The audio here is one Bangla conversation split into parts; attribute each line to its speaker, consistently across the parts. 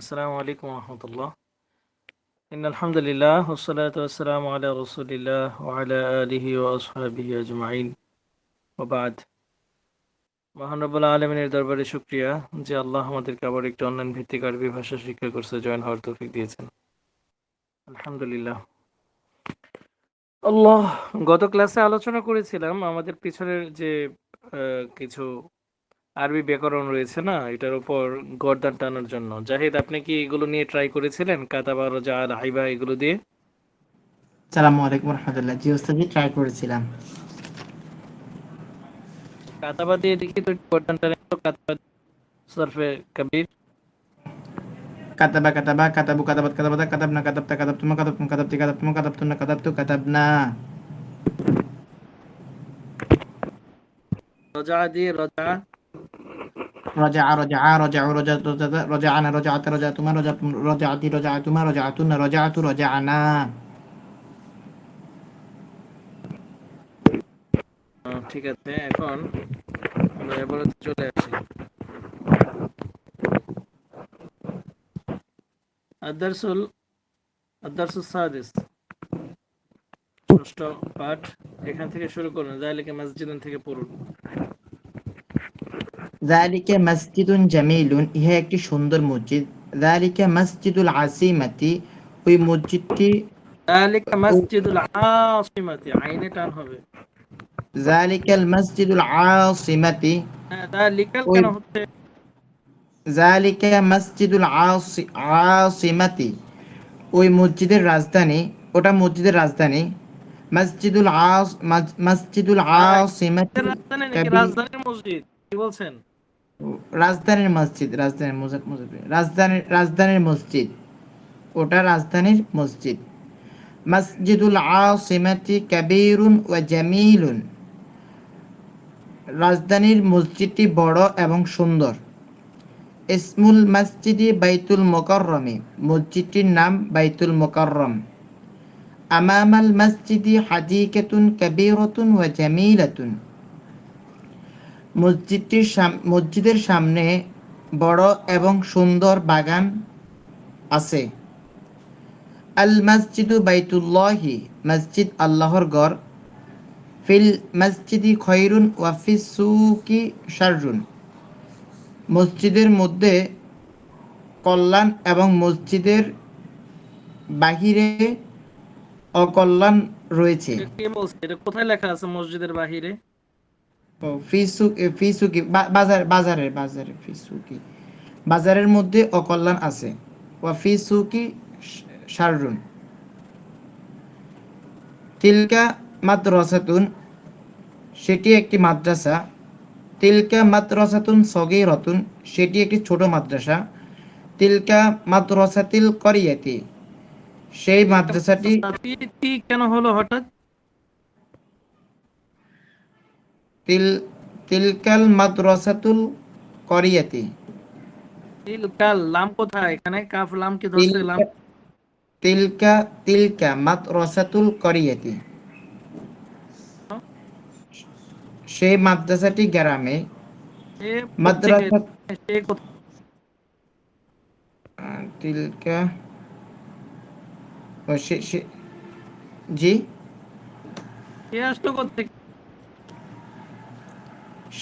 Speaker 1: আসসালামু আলাইকুম রহমতুল্লাহ। ইন আলহামদুলিল্লাহ ওসলাত ওসালাম আলা রসুলিল্লাহ আলা আলিহি ও আসহাবিহি আজমাইন। ওবাদ মহানবুল আলমিনের দরবারে শুক্রিয়া যে আল্লাহ আমাদেরকে আবার একটি অনলাইন ভিত্তিক আরবি ভাষা শিক্ষা কোর্সে জয়েন হওয়ার তৌফিক দিয়েছেন। আলহামদুলিল্লাহ। আল্লাহ, গত ক্লাসে আলোচনা করেছিলাম আমাদের পিছনের যে কিছু আরবি ব্যাকরণ রয়েছে না? এটার উপর গর্দান টানার জন্য। জাহিদ আপনি কি এগুলো নিয়ে ট্রাই করেছিলেন? কাতাবা রোজা আর হাইবা এগুলো দিয়ে?
Speaker 2: সালামু আলাইকুম রহমতুল্লাহ। জি ওস্তাদি ট্রাই করেছিলাম।
Speaker 1: কাতাবা দিয়ে দেখি তো গর্দান টানে তো কাতাবা সরফে কবির।
Speaker 2: কাতাবা কাতাবা কাতাবু কাতাবাত কাতাবাতা কাতাবনা কাতাবতা কাতাবতুমা কাতাবতুম কাতাবতি কাতাবতুমা কাতাবতুন্না কাতাবতু কাতাবনা।
Speaker 1: রোজা দিয়ে রোজা ঠিক আছে, এখন চলে আসি। আদারসুল ষষ্ঠ পাঠ, এখান থেকে শুরু করুন জালিকে মসজিদ থেকে পড়ুন।
Speaker 2: যালিকা মসজিদুন জামিলুন ইহা একটি সুন্দর মসজিদ। যালিকা মসজিদুল আসিমাতি ওই মসজিদটি
Speaker 1: জালিকা মসজিদুল আসিমাতি আইনে টান হবে।
Speaker 2: যালিকাল মসজিদুল আসিমাতি
Speaker 1: হ্যাঁ জালিকাল
Speaker 2: ওই-
Speaker 1: কেন হচ্ছে
Speaker 2: জালিকা মসজিদুল আসিমাতি ওই মসজিদের রাজধানী। ওটা মসজিদের রাজধানী। মসজিদুল আস মস- মসজিদুল আসিমাতি
Speaker 1: রাজধানী নাকি রাজধানীর মসজিদ? কি বলছেন?
Speaker 2: রাজধানীর মসজিদ, রাজধানীর রাজধানীর রাজধানীর মসজিদ। ওটা রাজধানীর মসজিদ। মসজিদুল আসিমাতি কবিরুন ও জামিলুন। রাজধানীর মসজিদটি বড় এবং সুন্দর। ইসমুল মসজিদি বাইতুল মোকাররমে। মসজিদটির নাম বাইতুল মোকাররম। আমামাল মসজিদি হাদিকাতুন কবিরতুন ও জামিলাতুন। মসজিদটির মসজিদের সামনে বড় এবং সুন্দর বাগান আছে। আল মসজিদু বাইতুল্লাহি, মসজিদ আল্লাহর ঘর। ফিল মসজিদি খৈরুন ওয়াফিস সুকি শাররুন। মসজিদের মধ্যে কল্যাণ এবং মসজিদের বাহিরে অকল্যাণ রয়েছে।
Speaker 1: কোথায় লেখা আছে মসজিদের বাহিরে?
Speaker 2: বাজারের মধ্যে অকল্যাণ আছে। তিলকা সেটি একটি মাদ্রাসা। তিলকা মাদ্রাসাতুন রতুন সেটি একটি ছোট মাদ্রাসা। তিলকা মাদ্রাসাতিল করিয়াতি, সেই মাদ্রাসাটি
Speaker 1: কেন হলো হঠাৎ?
Speaker 2: তিল তিলকাল মাদ্রাসাতুল করিয়াতি।
Speaker 1: তিলকাল লাম কোথায়? এখানে কাফ লাম কি ধরছে? লাম
Speaker 2: তিলকা তিলকা মাদ্রাসাতুল করিয়াতি। সেই মাদ্রাসাটি গ্রামে।
Speaker 1: এ
Speaker 2: মাদ্রাসা
Speaker 1: কোত্থেকে- সে কোথা-
Speaker 2: আহ, তিলকা ও সে সে- জি?
Speaker 1: সে আসলো কোথেকে?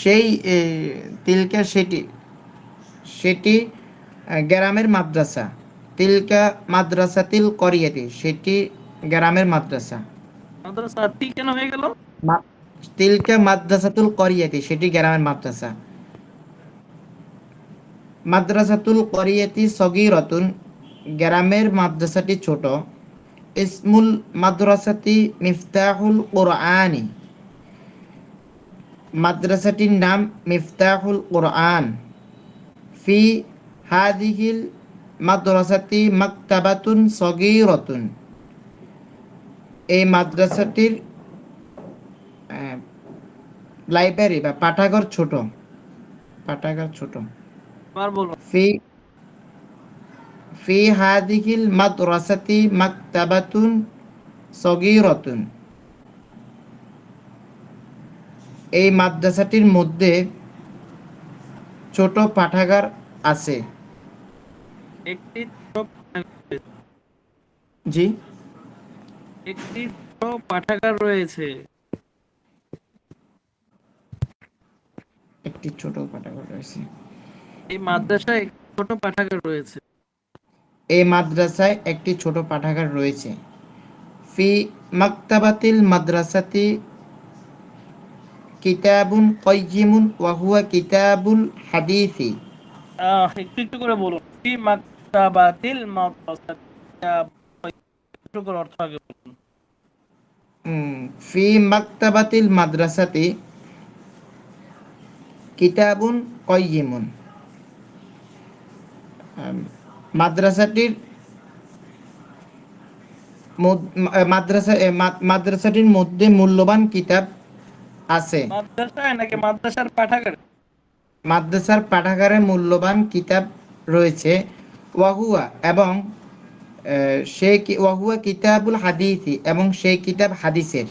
Speaker 2: সেই তিলকা সেটি সেটি গ্রামের মাদ্রাসা। তিলকা মাদ্রাসাতিল করিয়াতি সেটি গ্রামের মাদ্রাসা।
Speaker 1: মাদ্রাসা তি কেন হয়ে গেল?
Speaker 2: তিলকা মাদ্রাসাতুল করিয়াতি সেটি গ্রামের মাদ্রাসা। মাদ্রাসাতুল করিয়াতি সগীরাতুন গ্রামের মাদ্রাসাটি ছোট। ইসমুল মাদ্রাসাতি মিফতাহুল কোরআনি। মাদ্রাসাটির নাম মিফতাহুল কোরআন ফি হাদিহিল মাদ্রাসাতি মাকতাবাতুন সগীরাতুন। এই মাদ্রাসাটির লাইব্রেরি বা পাঠাগার ছোট। পাঠাগার ছোট। ফি ফি হাদিহিল মাদ্রাসাতি মাকতাবাতুন সগীরাতুন। এই মাদ্রাসাটির মধ্যে ছোট পাঠাগার আছে।
Speaker 1: একটি ছোট পাঠাগার-
Speaker 2: জি।
Speaker 1: একটি পাঠাগার রয়েছে।
Speaker 2: একটি ছোট পাঠাগার রয়েছে।
Speaker 1: এই মাদ্রাসায় একটি ছোট পাঠাগার রয়েছে।
Speaker 2: এই মাদ্রাসায় একটি ছোট পাঠাগার রয়েছে। ফি মাকতাবাতিল মাদ্রাসাতি কিতাবুন কয়্যিমুন ওয়া হুয়া কিতাবুল হাদিসি
Speaker 1: একটু একটু করে বলুন। ফি মাকতাবাতিল মাদ্রাসাতি একটু করে অর্থ আগে বলুন।
Speaker 2: ফি মাকতাবাতিল মাদ্রাসাতি কিতাবুন কয়্যিমুন আম, মাদ্রাসাটির মাদ্রাসা মাদ্রাসাটির মধ্যে মূল্যবান কিতাব আছে।
Speaker 1: মাদ্রাসায় নাকি মাদ্রাসার পাঠাগার?
Speaker 2: মাদ্রাসার পাঠাগারে মূল্যবান কিতাব রয়েছে। ওয়াহুয়া এবং সে ওয়াহুয়া কিতাবুল হাদিসি এবং সেই কিতাব হাদিসের।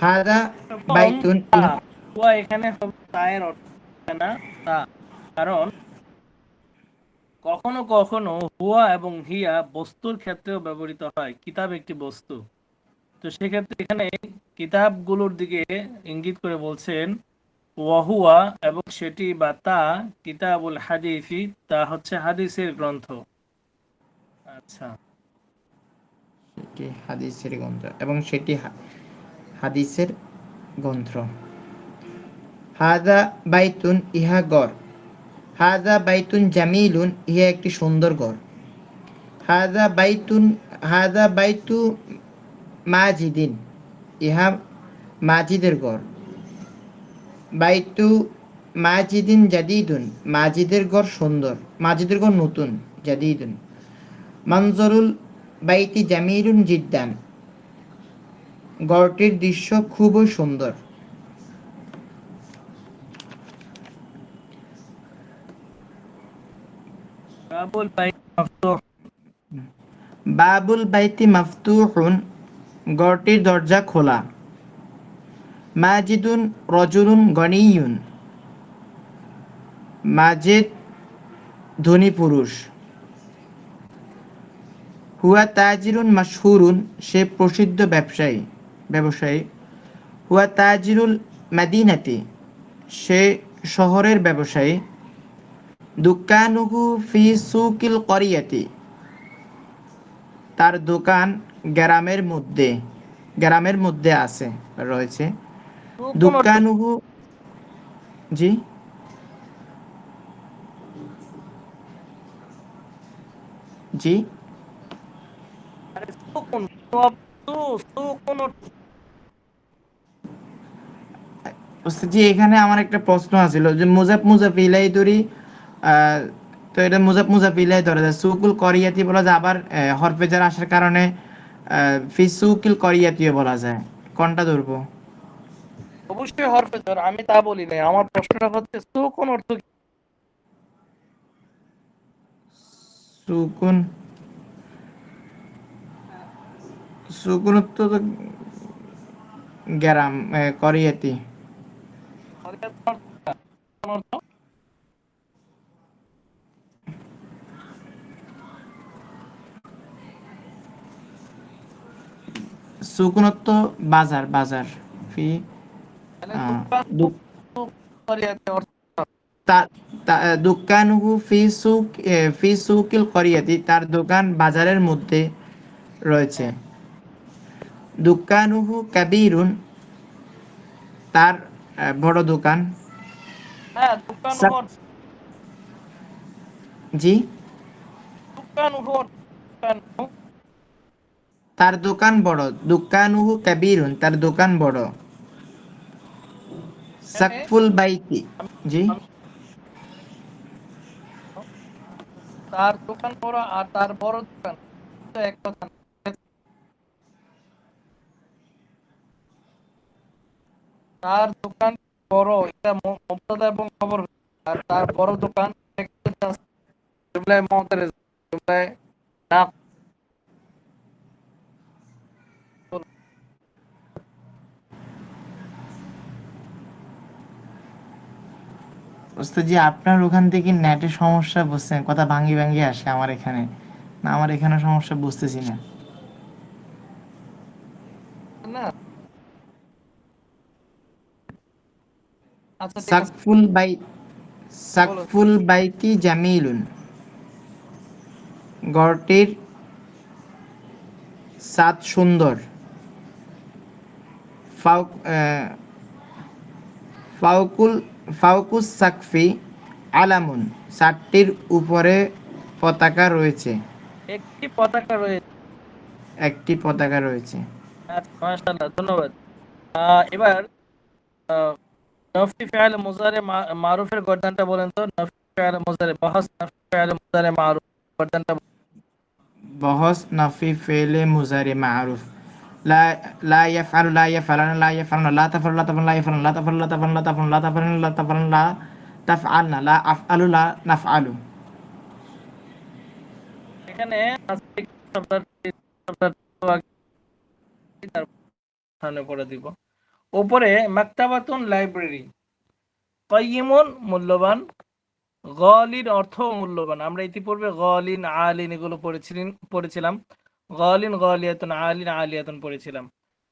Speaker 2: হাদা বাইতুন
Speaker 1: হুয়া এখানে হবে তায়ের অর্থ না? তা কারণ কখনো কখনো হুয়া এবং হিয়া বস্তুর ক্ষেত্রেও ব্যবহৃত হয়। কিতাব একটি বস্তু। তো সেক্ষেত্রে এখানে কিতাবগুলোর দিকে ইঙ্গিত করে বলছেন, ওয়াহুয়া এবং সেটি বা তা কিতাবুল হাদিসি, তা হচ্ছে হাদিসের গ্রন্থ। আচ্ছা।
Speaker 2: সেটি হাদিসের গ্রন্থ এবং সেটি হাদিসের গ্রন্থ। বাইতুন ইহা গড়। হাদা বাইতুন জামিলুন ইহা একটি সুন্দর গড়। হাদা বাইতুন হাদা বাইতু মাজিদিন ইহা মাজিদের গড় বাইতু মাজিদিন জাদিদুন মাজিদের গড় সুন্দর মাজিদের গড় নতুন জাদিদুন। মঞ্জরুল বাইতি জামিলুন জিদ্দান গড়টির দৃশ্য খুবই সুন্দর।
Speaker 1: বাবুল বাইতি
Speaker 2: মাফতুহুন গড়টির দরজা খোলা। মাজিদুন রজুলুন গনিয়ুন। মাজিদ ধনী পুরুষ। হুয়া তাজিরুন মাশহুরুন, সে প্রসিদ্ধ ব্যবসায়ী ব্যবসায়ী। হুয়া তাজিরুল মাদিনাতি, সে শহরের ব্যবসায়ী। দুকানুহু ফি সুকিল করিয়াতি, তার দোকান গ্রামের মধ্যে গ্রামের মধ্যে আছে রয়েছে। দোকানুহু জি? জি? জি এখানে আমার একটা প্রশ্ন আছিল যে মুজাফ মুজাফ ইলাই আহ, তো এটা মুজাফ মুজাফ ইলাই ধরে যায় সুকুল করিয়াতি বলা যায় আবার হরফেজার আসার কারণে আহ, ফি সুকিল করিয়াতিও বলা যায়? কোনটা ধরবো?
Speaker 1: অবশ্যই হরফেজর আমি তা বলি নাই। আমার প্রশ্নটা হচ্ছে সুকুন অর্থ কি?
Speaker 2: সুকুন? সুকুন তো গ্রাম করিয়াতি
Speaker 1: অর্থ?
Speaker 2: সুকুনত্ব বাজার বাজার ফি তা- দোকানুহু ফি সুক ফি সুকিল করিয়াতি তার দোকান বাজারের মধ্যে রয়েছে। দোকানুহু কাবিরুন তার বড় দোকান।
Speaker 1: হ্যাঁ
Speaker 2: জি?
Speaker 1: দোকান।
Speaker 2: তার দোকান বড়। দোকানুহু কাবিরুন, তার দোকান বড়। সাকফুল বাইতি। জি।
Speaker 1: তার দোকান বড় আর তার বড় দোকান। তো এক কথা তার দোকান বড়, এটা মুবতাদা এবং খবর। আর তার বড় দোকান জুমলায় মুতারিজ জুমলায় না
Speaker 2: জি আপনার ওখান থেকে নেটের সমস্যা বুঝছেন কথা ভাঙ্গি ভাঙ্গি আসে আমার এখানে। না আমার এখানে সমস্যা বুঝতেছি না।
Speaker 1: আচ্ছা
Speaker 2: সাকফুল বাই সাকফুল বাইতি জামিলুন? গড়টির সাত সুন্দর। ফাউকুল ফাউকুস সাকফি আলামুন সাতটির উপরে পতাকা রয়েছে।
Speaker 1: একটি পতাকা রয়েছে।
Speaker 2: একটি পতাকা রয়েছে।
Speaker 1: আচ্ছা মাশাআল্লাহ ধন্যবাদ। এবার নফি ফিআল মুজারে মারুফের গর্দানটা বলেন তো? নফি ফিআল মুজারে বহাস নফি ফিআল মুজারে মারুফ গর্দানটা
Speaker 2: বহস নাফি মুজারি মারুফ। লা ইয়াফআলু, লা ইয়াফআলানা লা ইয়াফআলুনা, লা তাফআলু লা তাফআলু লা ইয়াফআলুনা, লা তাফআলু লা তাফআলু লা তাফআলু লা তাফআলু লা তাফআলু লা তাফআলনা, লা আফআলু, লা নাফআলু।
Speaker 1: এখানে পড়ে দিব। উপরে মাকতাবাতুন লাইব্রেরি। কয়িমুন মূল্যবান গলিন অর্থ মূল্যবান। আমরা ইতিপূর্বে গলিন, আলিন এগুলো পড়েছিলেন, পড়েছিলাম। গলিন গলিয়াতুন আলিন আলিয়াতুন পড়েছিলাম।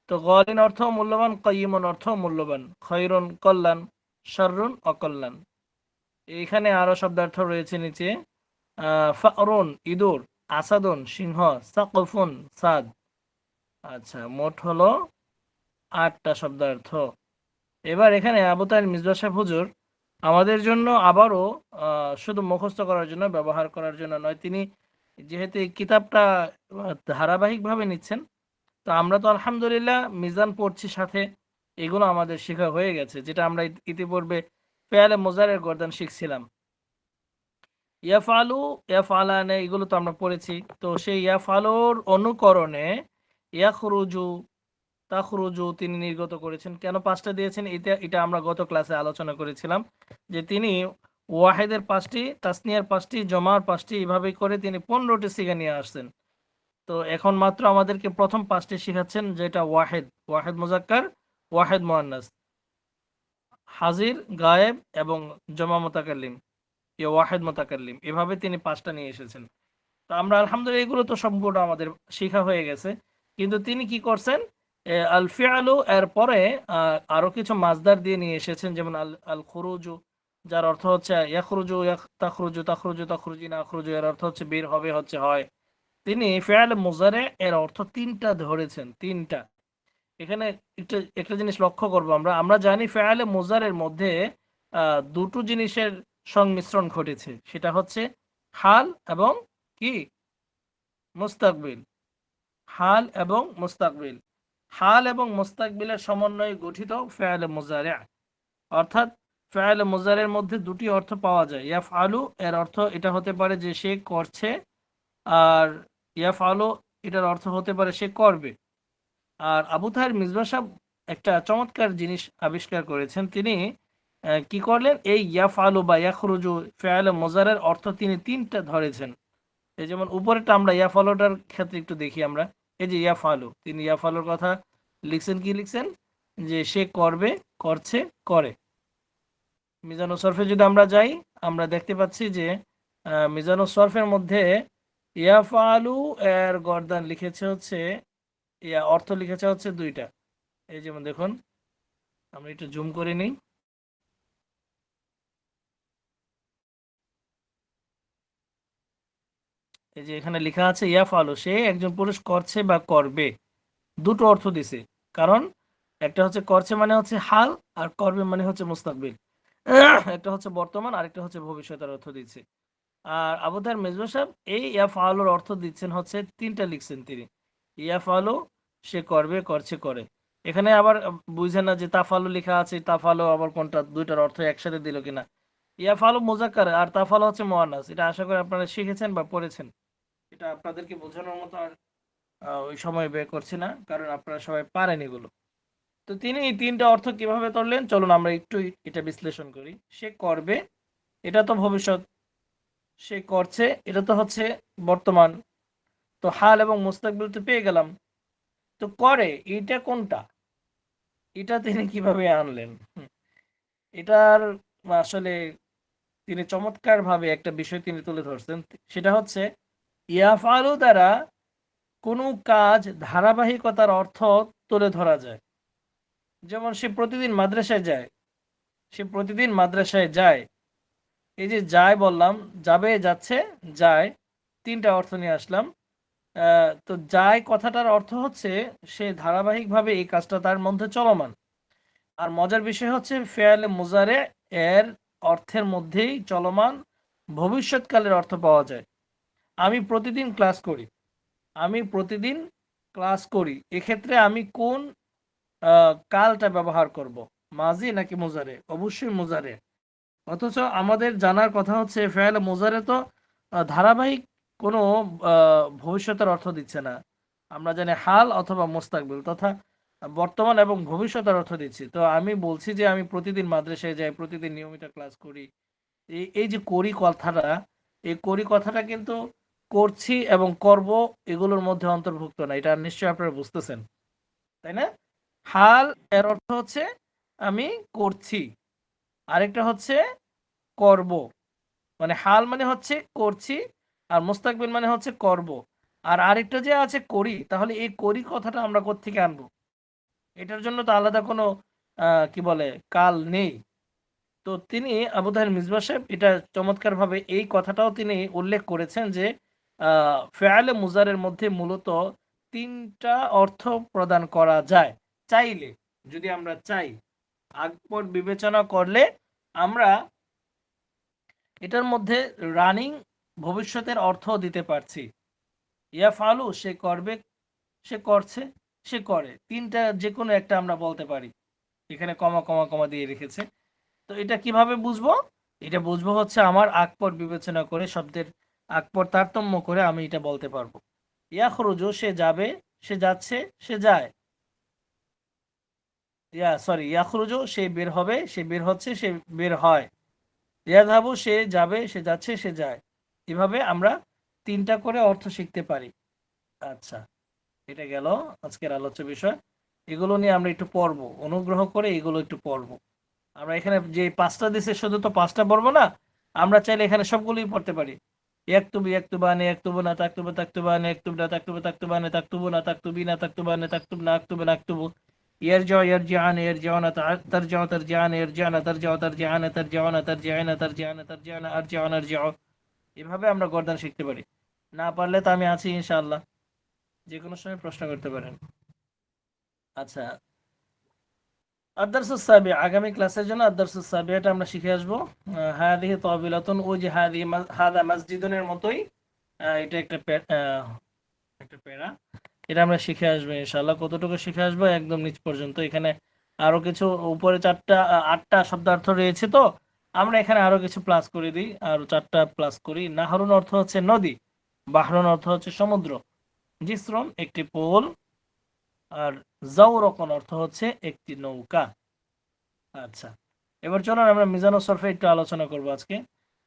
Speaker 1: তো গলিন অর্থ মূল্যবান কয়িমুন অর্থ মূল্যবান। খৈরুন কল্যাণ শররুন অকল্যাণ এখানে আরও শব্দার্থ রয়েছে নিচে। ফারুন, ইঁদুর, আসাদুন, সিংহ, সাকফুন, সাদ। আচ্ছা মোট হলো আটটা শব্দার্থ। এবার এখানে আবু তাহের মিসবা সাহেব হুজুর, আমাদের জন্য আবারও শুধু মুখস্থ করার জন্য, ব্যবহার করার জন্য নয়, তিনি যেহেতু এই কিতাবটা ধারাবাহিকভাবে নিচ্ছেন, তো আমরা তো আলহামদুলিল্লাহ মিজান পড়ছি সাথে, এগুলো আমাদের শেখা হয়ে গেছে, যেটা আমরা ইতিপূর্বে পেয়ালে মোজারের গর্দান শিখছিলাম। ইয়াফালু ইয়াফালানে এগুলো তো আমরা পড়েছি, তো সেই ইয়াফালুর অনুকরণে ইয়াখরুজু, তাখরুজু তিনি নির্গত করেছেন। কেন পাঁচটা দিয়েছেন? এটা এটা আমরা গত ক্লাসে আলোচনা করেছিলাম যে তিনি ওয়াহেদের পাঁচটি, তাসনিয়ার পাঁচটি, জমার পাঁচটি এইভাবে করে তিনি পনেরোটি শিখে নিয়ে আসছেন। তো এখন মাত্র আমাদেরকে প্রথম পাঁচটি শিখাচ্ছেন, যেটা ওয়াহেদ ওয়াহেদ মুজাক্কার, ওয়াহেদ মোয়ান্নাস। হাজির, গায়েব এবং জমা মোতাকাল্লিম ইয়ে ওয়াহেদ মোতাকাল্লিম, এভাবে তিনি পাঁচটা নিয়ে এসেছেন। তো আমরা আলহামদুলিল্লাহ এগুলো তো সম্পূর্ণ আমাদের শিখা হয়ে গেছে। কিন্তু তিনি কি করছেন? আল ফিআলু এর পরে আরও কিছু মাজদার দিয়ে নিয়ে এসেছেন, যেমন আল আল খুরুজু যার অর্থ হচ্ছে, ইয়াখরুজু ইয়াখ- তাখরুজু তাখরুজু তাখরুজিনা আখরুজু এর অর্থ হচ্ছে, বের হবে হচ্ছে, হয়। তিনি ফেয়াল মুজারে এর অর্থ তিনটা ধরেছেন, তিনটা। এখানে একটা একটা জিনিস লক্ষ্য করব আমরা। আমরা জানি ফেয়ালে মুজারের মধ্যে দুটো জিনিসের সংমিশ্রণ ঘটেছে। সেটা হচ্ছে, হাল এবং কি? মুস্তাকবিল। হাল এবং মুস্তাকবিল। হাল এবং মুস্তাকবিলের সমন্বয়ে গঠিত ফেয়ালে মুজারে অর্থাৎ ফেয়ালে মোজারের মধ্যে দুটি অর্থ পাওয়া যায়। ইয়াফ আলু এর অর্থ এটা হতে পারে যে সে করছে, আর ইয়াফ আলু এটার অর্থ হতে পারে সে করবে। আর আবু তাহের মিসবা সাহেব একটা চমৎকার জিনিস আবিষ্কার করেছেন। তিনি কি করলেন? এই ইয়াফ আলু বা ইয়াখরুজু ফেয়ালে মোজারের অর্থ তিনি তিনটা ধরেছেন। এই যেমন উপরেরটা আমরা ইয়াফ আলুটার ক্ষেত্রে একটু দেখি আমরা। এই যে ইয়াফ আলু তিনি ইয়াফ আলুর কথা লিখছেন, কি লিখছেন? যে সে করবে, করছে, করে। মিজানুল সরফে যদি আমরা যাই আমরা দেখতে পাচ্ছি যে আহ, মিজানুল সরফের মধ্যে ইয়াফালু এর গর্দান লিখেছে হচ্ছে ইয়া অর্থ লিখেছে হচ্ছে দুইটা। এই যেমন দেখুন আমরা একটু জুম করে নিই। এই যে এখানে লেখা আছে ইয়াফালু সে একজন পুরুষ করছে বা করবে। দুটো অর্থ দিছে। কারণ একটা হচ্ছে করছে মানে হচ্ছে হাল আর করবে মানে হচ্ছে মুস্তাকবিল। একটা হচ্ছে বর্তমান, আরেকটা হচ্ছে ভবিষ্যতের অর্থ দিচ্ছে। আর আবুদার মেজবা সাহেব এই ইয়াফালুর অর্থ দিচ্ছেন হচ্ছে তিনটা লিখছেন তিনি। ইয়াফালু সে করবে, করছে, করে। এখানে আবার বুঝে না যে তাফালু লেখা আছে তাফালু আবার কোনটা, দুইটার অর্থ একসাথে দিল কিনা। ইয়াফালু মুজাক্কার, আর তাফালু হচ্ছে মোয়ান্নাস। এটা আশা করি আপনারা শিখেছেন বা পড়েছেন। এটা আপনাদেরকে বোঝানোর মতো আর ওই সময় বের করছি না, কারণ আপনারা সবাই পারেন এগুলো। তো তিনি এই তিনটা অর্থ কীভাবে ধরলেন? চলুন আমরা একটু এটা বিশ্লেষণ করি। সে করবে, এটা তো ভবিষ্যৎ, সে করছে, এটা তো হচ্ছে বর্তমান। তো হাল এবং মুস্তাকবিল তো পেয়ে গেলাম। তো করে এটা কোনটা? এটা তিনি কীভাবে আনলেন। এটার আসলে তিনি চমৎকারভাবে একটা বিষয় তিনি তুলে ধরছেন। সেটা হচ্ছে ইয়াফালু দ্বারা কোনো কাজ ধারাবাহিকতার অর্থ তুলে ধরা যায়। যেমন সে প্রতিদিন মাদ্রাসায় যায়, সে প্রতিদিন মাদ্রাসায় যায়। এই যে যায় বললাম, যাবে, যাচ্ছে, যায়, তিনটা অর্থ নিয়ে আসলাম। তো যায় কথাটার অর্থ হচ্ছে সে ধারাবাহিকভাবে এই কাজটা তার মধ্যে চলমান। আর মজার বিষয় হচ্ছে ফেয়ালে মুজারে এর অর্থের মধ্যেই চলমান, ভবিষ্যৎকালের অর্থ পাওয়া যায়। আমি প্রতিদিন ক্লাস করি। আমি প্রতিদিন ক্লাস করি। এক্ষেত্রে আমি কোন কালটা ব্যবহার করব। মাজি নাকি মোজারে? অবশ্যই মোজারে। অথচ আমাদের জানার কথা হচ্ছে ফেয়াল মোজারে তো ধারাবাহিক কোনো ভবিষ্যতের অর্থ দিচ্ছে না। আমরা জানি হাল অথবা মোস্তাকবিল, তথা বর্তমান এবং ভবিষ্যতের অর্থ দিচ্ছি। তো আমি বলছি যে, আমি প্রতিদিন মাদ্রাসায় যাই, প্রতিদিন নিয়মিত ক্লাস করি। এই যে করি কথাটা, এই করি কথাটা কিন্তু করছি এবং করব, এগুলোর মধ্যে অন্তর্ভুক্ত না। এটা নিশ্চয়ই আপনারা বুঝতেছেন। তাই না? হাল এর অর্থ হচ্ছে আমি করছি। আরেকটা হচ্ছে করব। মানে হাল মানে হচ্ছে করছি আর মুস্তাকবিল মানে হচ্ছে করব। আর আরেকটা যে আছে করি, তাহলে এই করি কথাটা আমরা কোত্থেকে আনব? এটার জন্য তো আলাদা কোনো কি বলে, কাল নেই। তো তিনি আবু তাহের মিসবা সাহেব এটা চমৎকার ভাবে এই কথাটাও তিনি উল্লেখ করেছেন যে ফেয়ালে মুজারের মধ্যে মূলত তিনটা অর্থ প্রদান করা যায়। চাইলে, যদি আমরা চাই আগপর বিবেচনা করলে আমরা এটার মধ্যে রানিং ভবিষ্যতের অর্থ দিতে পারছি। ইয়া ফালু সে করবে, সে করছে, সে করে। তিনটা যে কোনো একটা আমরা বলতে পারি। এখানে কমা কমা কমা দিয়ে রেখেছে। তো এটা কীভাবে বুঝব? এটা বুঝব হচ্ছে আমার আকপর বিবেচনা করে, শব্দের আকপর তারতম্য করে আমি এটা বলতে পারব। ইয়া ইয়াখরুজু, সে যাবে, সে যাচ্ছে, সে যায়। ইয়া সরি ইয়াখরুজু, সে বের হবে, সে বের হচ্ছে, সে বের হয়। ইয়াধাবু সে যাবে, সে যাচ্ছে, সে যায়। এভাবে আমরা তিনটা করে অর্থ শিখতে পারি। আচ্ছা এটা গেল আজকের আলোচ্য বিষয়। এগুলো নিয়ে আমরা একটু পড়ব। অনুগ্রহ করে এগুলো একটু পড়ব। আমরা এখানে যে পাঁচটা দেশে শুধু তো পাঁচটা পড়ব না, আমরা চাইলে এখানে সবগুলোই পড়তে পারি। একতুবি একতুবানে একতুবু না তাকতুবু, তাকতুবানে একতুব না তাকতুবু, তাকতুবানে তাকতুবু না তাকতুবি, না তাকতুবানে, তাকতুব, না আকতুবু না আকতুবু। يرجع يرجعان يرجعون تع- ترجع ترجعان يرجعن ترجع ترجعان ترجعون ترجعين ترجعن ترجعن ارجعون ارجعوا এভাবে আমরা গর্দান শিখতে পারি না পারলে তো আমি আছি ইনশাআল্লাহ যে কোনো সময় প্রশ্ন করতে পারেন আচ্ছা আদারসুস সাবি আগামী ক্লাসের জন্য আদারসুস সাবিয়াটা আমরা শিখে আসবো আহ, হাদিহি তাবিলাতুন ওই যে হাদি হাদা মসজিদনের মতোই আহ, এটা একটা পে- আহ, একটা প্যারা এটা আমরা শিখে আসব ইনশাল্লাহ কতটুকু শিখে আসব একদম নিচ পর্যন্ত। এখানে আরও কিছু উপরে চারটা আটটা শব্দার্থ রয়েছে তো। আমরা এখানে আরও কিছু প্লাস করে দিই। আরও চারটা প্লাস করি। নাহরুন অর্থ হচ্ছে নদী, বাহরুন অর্থ হচ্ছে সমুদ্র। জিশ্রম একটি পোল, আর জাউরকন অর্থ হচ্ছে একটি নৌকা। আচ্ছা এবার চলুন আমরা মিজানু সরফে একটু আলোচনা করব আজকে।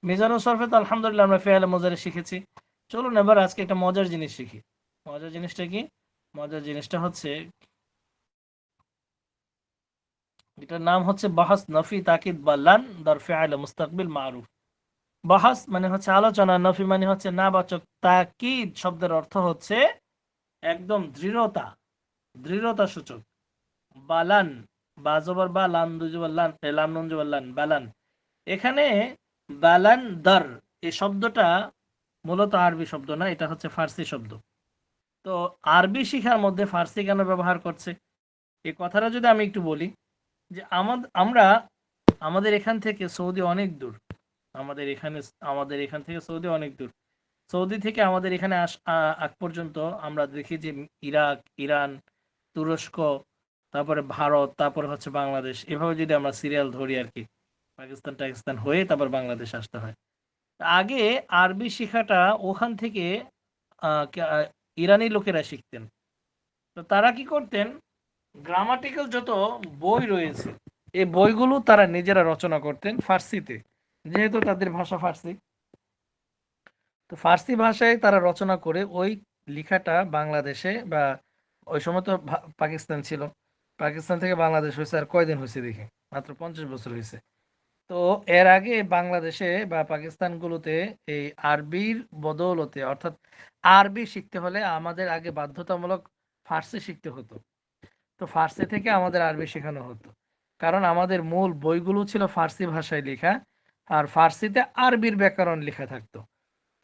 Speaker 1: মিজানু সরফে তো আলহামদুলিল্লাহ আমরা ফেয়ালে মজারে শিখেছি। চলুন এবার আজকে একটা মজার জিনিস শিখি। মজার জিনিসটা কি? মজার জিনিসটা হচ্ছে এটার নাম হচ্ছে বাহাস নফি তাকিদ বা লান দর ফেয়াল মুস্তাকবিল মারুফ। বাহাস মানে হচ্ছে আলোচনা, নফি মানে হচ্ছে না বাচক তাকিদ শব্দের অর্থ হচ্ছে একদম দৃঢ়তা দৃঢ়তা সূচক। বালান বাজবর বা লান দুজবর লান লাম লান বালান এখানে বালান দর এই শব্দটা মূলত আরবি শব্দ না, এটা হচ্ছে ফার্সি শব্দ। তো আরবি শিখার মধ্যে ফার্সি কেন ব্যবহার করছে? এই কথাটা যদি আমি একটু বলি, যে আমাদের আমরা আমাদের এখান থেকে সৌদি অনেক দূর। আমাদের এখানে, আমাদের এখান থেকে সৌদি অনেক দূর। সৌদি থেকে আমাদের এখানে আস আগ পর্যন্ত আমরা দেখি যে ইরাক, ইরান, তুরস্ক, তারপরে ভারত, তারপরে হচ্ছে বাংলাদেশ। এভাবে যদি আমরা সিরিয়াল ধরি আর কি, পাকিস্তান, টাকিস্তান হয়ে তারপর বাংলাদেশ আসতে হয়। আগে আরবি শিখাটা ওখান থেকে ইরানি লোকেরা শিখতেন। তো তারা কি করতেন? গ্রামাটিক্যাল যত বই রয়েছে, এই বইগুলো তারা নিজেরা রচনা করতেন ফার্সিতে। যেহেতু তাদের ভাষা ফার্সি। তো ফার্সি ভাষায় তারা রচনা করে ওই লেখাটা বাংলাদেশে বা ওই সময় তো পাকিস্তান ছিল। পাকিস্তান থেকে বাংলাদেশ হয়েছে আর কয়দিন হয়েছে দেখি? মাত্র পঞ্চাশ বছর হয়েছে। তো এর আগে বাংলাদেশে বা পাকিস্তানগুলোতে এই আরবির বদৌলতে, অর্থাৎ আরবি শিখতে হলে আমাদের আগে বাধ্যতামূলক ফার্সি শিখতে হতো। তো ফার্সি থেকে আমাদের আরবি শেখানো হতো। কারণ আমাদের মূল বইগুলো ছিল ফার্সি ভাষায় লেখা, আর ফার্সিতে আরবির ব্যাকরণ লেখা থাকতো।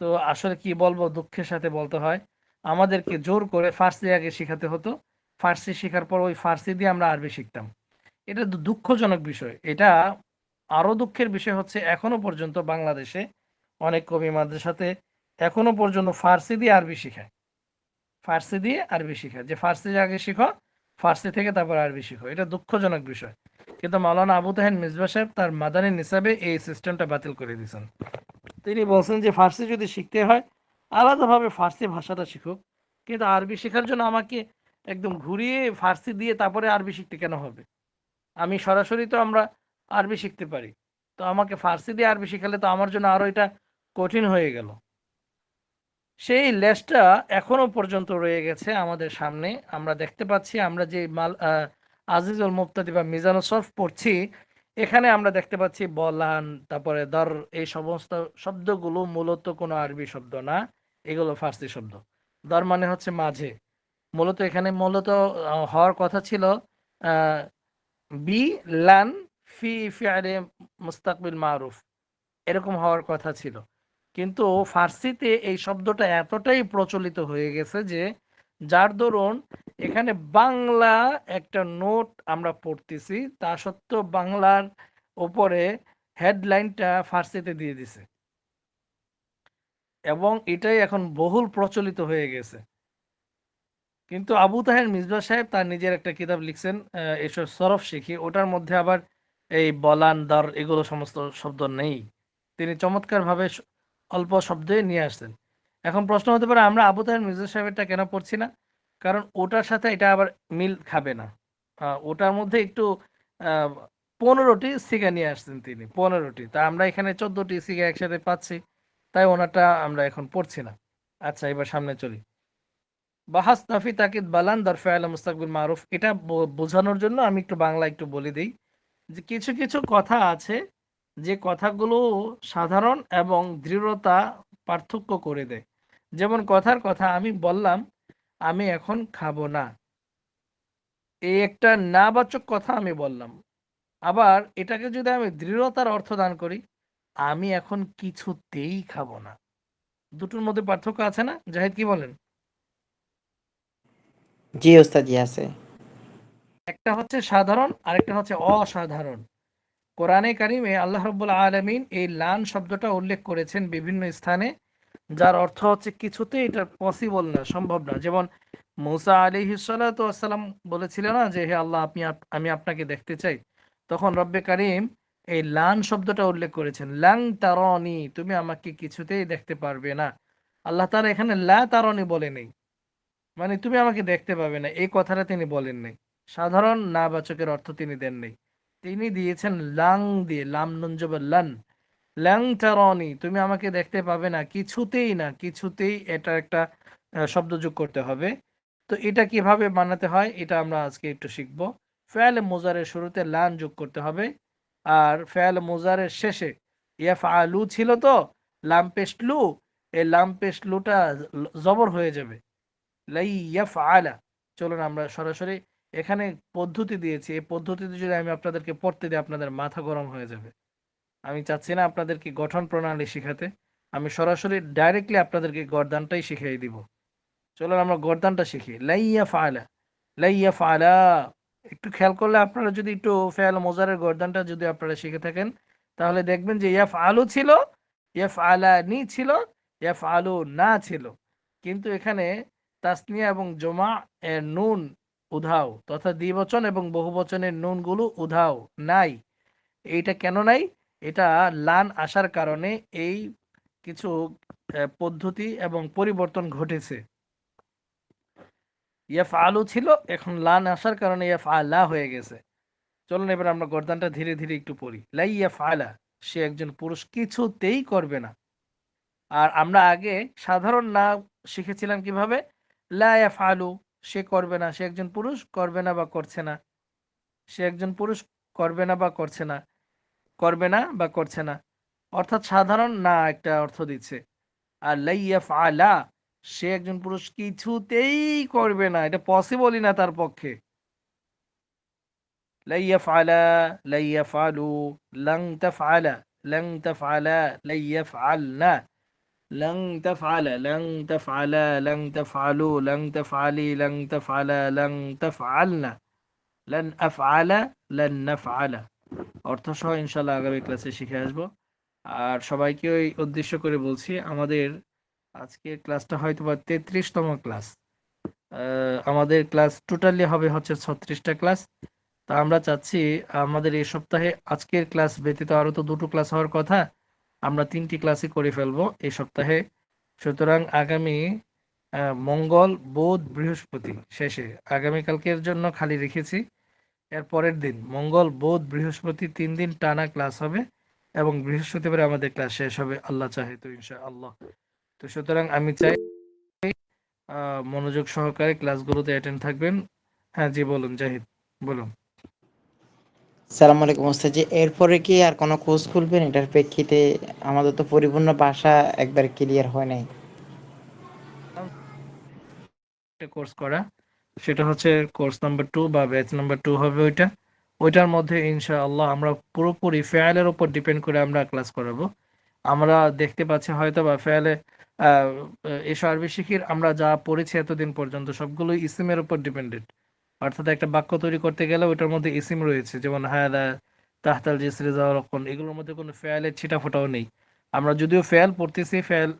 Speaker 1: তো আসলে কি বলব, দুঃখের সাথে বলতে হয়, আমাদেরকে জোর করে ফার্সি আগে শেখাতে হতো। ফার্সি শেখার পর ওই ফার্সি দিয়ে আমরা আরবি শিখতাম। এটা দুঃখজনক বিষয়। এটা আরও দুঃখের বিষয় হচ্ছে এখনও পর্যন্ত বাংলাদেশে অনেক কবি মাদ্রাসাতে এখনও পর্যন্ত ফার্সি দিয়ে আরবি শেখায়। ফার্সি দিয়ে আরবি শেখায়। যে ফার্সি আগে শিখো, ফার্সি থেকে তারপর আরবি শিখো। এটা দুঃখজনক বিষয়। কিন্তু মাওলানা আবু তাহেন মিসবা সাহেব তার মাদানী নিসাবে এই সিস্টেমটা বাতিল করে দিয়েছেন। তিনি বলছেন যে ফার্সি যদি শিখতে হয়, আলাদাভাবে ফার্সি ভাষাটা শিখুক। কিন্তু আরবি শেখার জন্য আমাকে একদম ঘুরিয়ে ফার্সি দিয়ে তারপরে আরবি শিখতে কেন হবে? আমি সরাসরি তো আমরা আরবি শিখতে পারি। তো আমাকে ফার্সি দিয়ে আরবি শিখালে তো আমার জন্য আরও এটা কঠিন হয়ে গেল। সেই লেসটা এখনও পর্যন্ত রয়ে গেছে আমাদের সামনে। আমরা দেখতে পাচ্ছি, আমরা যে মাল আজিজুল মুক্তাদি বা মিজানুল সরফ পড়ছি, এখানে আমরা দেখতে পাচ্ছি বলান, তারপরে দর, এই সমস্ত শব্দগুলো মূলত কোনো আরবি শব্দ না, এগুলো ফার্সি শব্দ। দর মানে হচ্ছে মাঝে। মূলত এখানে মূলত হওয়ার কথা ছিল বি, লান ফি ফিআলে মুস্তাকবিল মারুফ। এরকম হওয়ার কথা ছিল। কিন্তু ফার্সিতে এই শব্দটা এতটাই প্রচলিত হয়ে গেছে যে, যার দরুন এখানে বাংলা একটা নোট আমরা পড়তেছি, তা সত্ত্বেও বাংলার ওপরে হেডলাইনটা ফার্সিতে দিয়ে দিছে। এবং এটাই এখন বহুল প্রচলিত হয়ে গেছে। কিন্তু আবু তাহের মিসবা সাহেব তার নিজের একটা কিতাব লিখছেন এসব সরফ শিখি। ওটার মধ্যে আবার এই বলান, দর এগুলো সমস্ত শব্দ নেই। তিনি চমৎকারভাবে অল্প শব্দে নিয়ে আসতেন এখন প্রশ্ন হতে পারে, আমরা আবু তাহের মির্জা সাহেবেরটা কেন পড়ছি না? কারণ ওটার সাথে এটা আবার মিল খাবে না। ওটার মধ্যে একটু পনেরোটি সিগা নিয়ে আসছেন তিনি, পনেরোটি। তা আমরা এখানে চোদ্দটি সিগা একসাথে পাচ্ছি, তাই ওনারটা আমরা এখন পড়ছি না। আচ্ছা এবার সামনে চলি। বাহাস তাকিদ বালান, দরফে আলা মুস্তাকবিল মারুফ, এটা বোঝানোর জন্য আমি একটু বাংলা একটু বলে দিই। যে কিছু কিছু কথা আছে যে কথাগুলো সাধারণ এবং দৃঢ়তা পার্থক্য করে দেয়। যেমন কথার কথা আমি বললাম, আমি এখন খাব না। এই একটা নাবাচক কথা আমি বললাম। আবার এটাকে যদি আমি দৃঢ়তার অর্থ দান করি, আমি এখন কিছুতেই খাব না। দুটোর মধ্যে পার্থক্য আছে না? জাহিদ কি বলেন?
Speaker 2: জি, ওস্তাদ আছে।
Speaker 1: একটা হচ্ছে সাধারণ, আরেকটা হচ্ছে অসাধারণ। কোরআনে কারিমে আল্লাহ রব্বুল আলমিন এই লান শব্দটা উল্লেখ করেছেন বিভিন্ন স্থানে, যার অর্থ হচ্ছে কিছুতেই এটা পসিবল না, সম্ভব না। যেমন মুসা আলী হিসালাম বলেছিলেন না যে, হে আল্লাহ, আপনি আমি আপনাকে দেখতে চাই। তখন রব্বে কারিম এই লান শব্দটা উল্লেখ করেছেন। লাং তারনি, তুমি আমাকে কিছুতেই দেখতে পারবে না। আল্লাহ তাআলা এখানে লা তারনি বলে নেই। মানে তুমি আমাকে দেখতে পাবে না, এই কথাটা তিনি বলেন নাই। সাধারণ নাবাচকের অর্থ তিনি দেন নাই তিনি দিয়েছেন লাং দিয়ে, লাম নুনজব লান। ল্যাং টারনি তুমি আমাকে দেখতে পাবে না, কিছুতেই না, কিছুতেই এটা একটা শব্দ যোগ করতে হবে। তো এটা কীভাবে বানাতে হয়, এটা আমরা আজকে একটু শিখব। ফেয়াল মোজারের শুরুতে লান যোগ করতে হবে, আর ফেয়াল মোজারের শেষে ইয়াফ আলু ছিল তো, লাম পেস্ট লু, এই লাম পেস্ট লুটা জবর হয়ে যাবে। লাই ইয়াফ আলা চলুন আমরা সরাসরি এখানে পদ্ধতি দিয়েছি। এই পদ্ধতিতে যদি আমি আপনাদেরকে পড়তে দিই, আপনাদের মাথা গরম হয়ে যাবে। আমি চাচ্ছি না আপনাদেরকে গঠন প্রণালী শিখাতে। আমি সরাসরি ডাইরেক্টলি আপনাদেরকে গরদানটাই শিখিয়ে দিব। চলুন আমরা গরদানটা শিখি। লাইয়া ফালা লাইয়া ফালা। একটু খেয়াল করলে আপনারা যদি একটু ফেয়াল মোজারের গরদানটা যদি আপনারা শিখে থাকেন, তাহলে দেখবেন যে ইয়াফ আলু ছিল ইয়াফ আলা নি ছিল ইয়াফ আলু না ছিল। কিন্তু এখানে তাসনিয়া এবং জমা এর নুন উধাও, তথা দ্বিবচন এবং বহুবচনের নুনগুলো উধাও, নাই। এইটা কেন নাই? এটা লান আসার কারণে এই কিছু পদ্ধতি এবং পরিবর্তন ঘটেছে। ইয়াফ আলু ছিল, এখন লান আসার কারণে ইয়াফ আলা হয়ে গেছে। চলুন এবার আমরা গর্দানটা ধীরে ধীরে একটু পড়ি। লাই ইয়াফ আলা সে একজন পুরুষ, কিছুতেই করবে না। আর আমরা আগে সাধারণ না শিখেছিলাম কীভাবে? লা ইয়াফ আলু সে করবে না, সে একজন পুরুষ করবে না বা করছে না। সে একজন পুরুষ করবে না বা করছে না। করবে না বা করছে না। অর্থাৎ সাধারণ না একটা অর্থ দিচ্ছে। আর লাইয়াফ আলা সে একজন পুরুষ কিছুতেই করবে না। এটা পসিবলই না তার পক্ষে। লাইয়াফ আলা লাইয়াফ আলু লং তফ আলা লং তফ আলা লাইয়াফ আল না لن تفعل لن تفعل لن تفعلوا لن تفعلي لن تفعل لن تفعلنا لن أفعل لن نفعل অর্থ সহ ইনশাল্লাহ আগামী ক্লাসে শিখে আসবো আর সবাইকে ওই উদ্দেশ্য করে বলছি আমাদের আজকের ক্লাসটা হয়তো বা তেত্রিশতম ক্লাস আমাদের ক্লাস টোটালি হবে হচ্ছে ছত্রিশটা ক্লাস তা আমরা চাচ্ছি আমাদের এই সপ্তাহে আজকের ক্লাস ব্যতীত আরো তো দুটো ক্লাস হওয়ার কথা আমরা তিনটি ক্লাসই করে ফেলব এই সপ্তাহে। সুতরাং আগামী মঙ্গল, বুধ, বৃহস্পতি শেষে। আগামীকালকের জন্য খালি রেখেছি। এর পরের দিন, মঙ্গল, বুধ, বৃহস্পতি তিন দিন টানা ক্লাস হবে এবং বৃহস্পতিবার আমাদের ক্লাস শেষ হবে, আল্লাহ চাহে তো ইনশা আল্লাহ তো সুতরাং আমি চাই মনোযোগ সহকারে ক্লাসগুলোতে অ্যাটেন্ড থাকবেন। হ্যাঁ জি, বলুন, জাহিদ, বলুন।
Speaker 2: সালাম আলাইকুম ওস্তাদ জি এরপরে কি আর কোনো কোর্স খুলবেন? এটার প্রেক্ষিতে আমাদের তো পরিপূর্ণ ভাষা একবার ক্লিয়ার হয় নাই।
Speaker 1: কোর্স করা। সেটা হচ্ছে কোর্স নাম্বার টু বা ব্যাচ নাম্বার টু হবে ওইটা। ওইটার মধ্যে ইনশাআল্লাহ আমরা পুরোপুরি ফেয়ালের উপর ডিপেন্ড করে আমরা ক্লাস করাবো। আমরা দেখতে পাচ্ছি হয়তো বা ফেয়ালে এসো আরবি শিখির আমরা যা পড়েছি এতদিন পর্যন্ত সবগুলোই ইসিমের উপর ডিপেন্ডেন্ট অর্থাৎ একটা বাক্য তৈরি করতে গেলে ওইটার মধ্যে ইসিম রয়েছে, যেমন হায়াদা তাহতাল জিসরি জাওয়ারক্ষণ এগুলোর মধ্যে কোনো ফেয়ালের ছিটা ফোটাও নেই। আমরা যদিও ফেয়াল পড়তেছি, ফেয়াল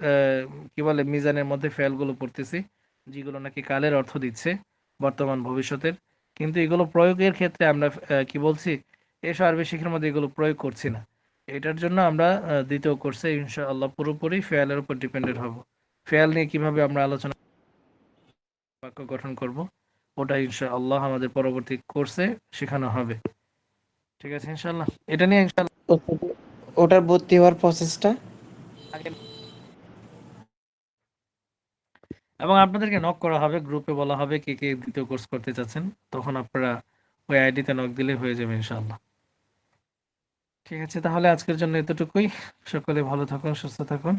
Speaker 1: কি বলে, মিজানের মধ্যে ফেয়ালগুলো পড়তেছি, যেগুলো নাকি কালের অর্থ দিচ্ছে বর্তমান ভবিষ্যতের, কিন্তু এগুলো প্রয়োগের ক্ষেত্রে আমরা কি বলছি এসব আরবি শিখের মধ্যে এগুলো প্রয়োগ করছি না। এটার জন্য আমরা দ্বিতীয় কোর্সে ইনশাআল্লাহ পুরোপুরি ফেয়ালের উপর ডিপেন্ডেন্ট হব। ফেয়াল নিয়ে কীভাবে আমরা আলোচনা বাক্য গঠন করব ওটা ইনশাআল্লাহ আমাদের পরবর্তী কোর্সে শেখানো হবে। ঠিক আছে ইনশাআল্লাহ। এটা নিয়ে ইনশাআল্লাহ
Speaker 2: ওটার ভর্তি হওয়ার প্রসেসটা
Speaker 1: এবং আপনাদেরকে নক করা হবে গ্রুপে বলা হবে কে কে দ্বিতীয় কোর্স করতে চাচ্ছেন। তখন আপনারা ওই আইডিতে নক দিলে হয়ে যাবে ইনশাআল্লাহ। ঠিক আছে তাহলে আজকের জন্য এতটুকুই। সকলে ভালো থাকুন সুস্থ থাকুন।